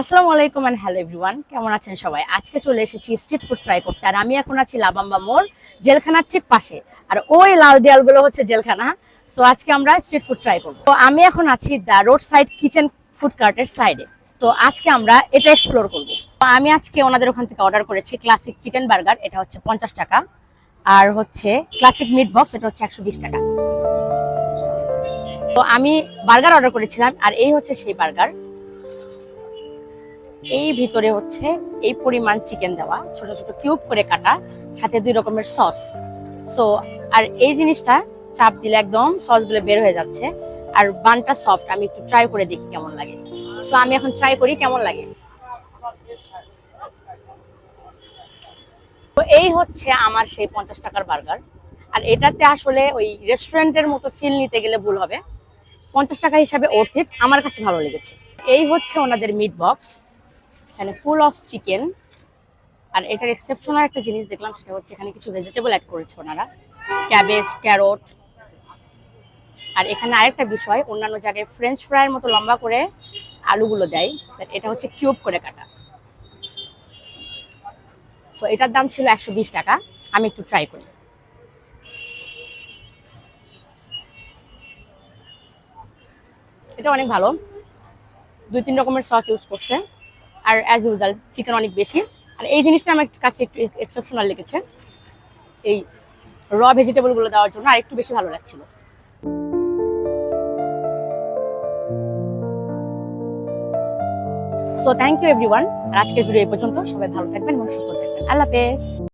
আসসালামু আলাইকুম and hello everyone কেমন আছেন সবাই? আজকে চলে এসেছি স্ট্রিট ফুড ট্রাই করতে, আর আমি এখন আছি লাবাম্বা মোড়, জেলখানার ঠিক পাশে। আর ওই লাল দেয়ালগুলো হচ্ছে জেলখানা সো আজকে আমরা স্ট্রিট ফুড ট্রাই করব। তো আমি এখন আছি the road side kitchen food কার্টের সাইডে তো আজকে আমরা এটা এক্সপ্লোর করব। আমি আজকে ওনাদের ওখান থেকে অর্ডার করেছি ক্লাসিক চিকেন বার্গার এটা হচ্ছে পঞ্চাশ টাকা। আর হচ্ছে ক্লাসিক মিট বক্স এটা হচ্ছে একশো বিশ টাকা। তো আমি বার্গার অর্ডার করেছিলাম, আর এই হচ্ছে সেই বার্গার এই ভিতরে হচ্ছে এই পরিমাণ চিকেন দেওয়া, ছোট ছোট কিউব করে কাটা, সাথে দুই রকমের সস সো আর এই জিনিসটা চাপ দিলে একদম সসগুলো বের হয়ে যাচ্ছে, আর বানটা সফট আমি একটু ট্রাই করে দেখি কেমন লাগে। সো আমি এখন ট্রাই করি কেমন লাগে। তো এই হচ্ছে আমার সেই পঞ্চাশ টাকার বার্গার আর এটাতে আসলে ওই রেস্টুরেন্টের মতো ফিল নিতে গেলে ভুল হবে। পঞ্চাশ টাকা হিসাবে অর্থিত আমার কাছে ভালো লেগেছে। এই হচ্ছে ওনাদের মিট বক্স এখানে ফুল অফ চিকেন আর এটার এক্সেপশনাল একটা জিনিস দেখলাম, সেটা হচ্ছে এখানে কিছু ভেজিটেবল অ্যাড করেছে ওনারা। ক্যাবেজ ক্যারট আর এখানে আরেকটা বিষয়, অন্যান্য জায়গায় ফ্রেঞ্চ ফ্রাইয়ের মতো লম্বা করে আলুগুলো দেয়, but এটা হচ্ছে কিউব করে কাটা। সো এটার দাম ছিল একশো বিশ টাকা, আমি একটু ট্রাই করি। এটা অনেক ভালো। দুই তিন রকমের সস ইউজ করছে। আর অ্যাজ ইউজাল চিকেন অনেক বেশি। আর এই জিনিসটা আমার কাছে একটু এক্সেপশনাল লেগেছে। এই র ভেজিটেবলগুলো দেওয়ার জন্য আর একটু বেশি ভালো লাগছিল। সো থ্যাংক ইউ এভরিওয়ান আজকের ভিডিও এই পর্যন্ত। সবাই ভালো থাকবেন এবং সুস্থ থাকবেন। আল্লাহ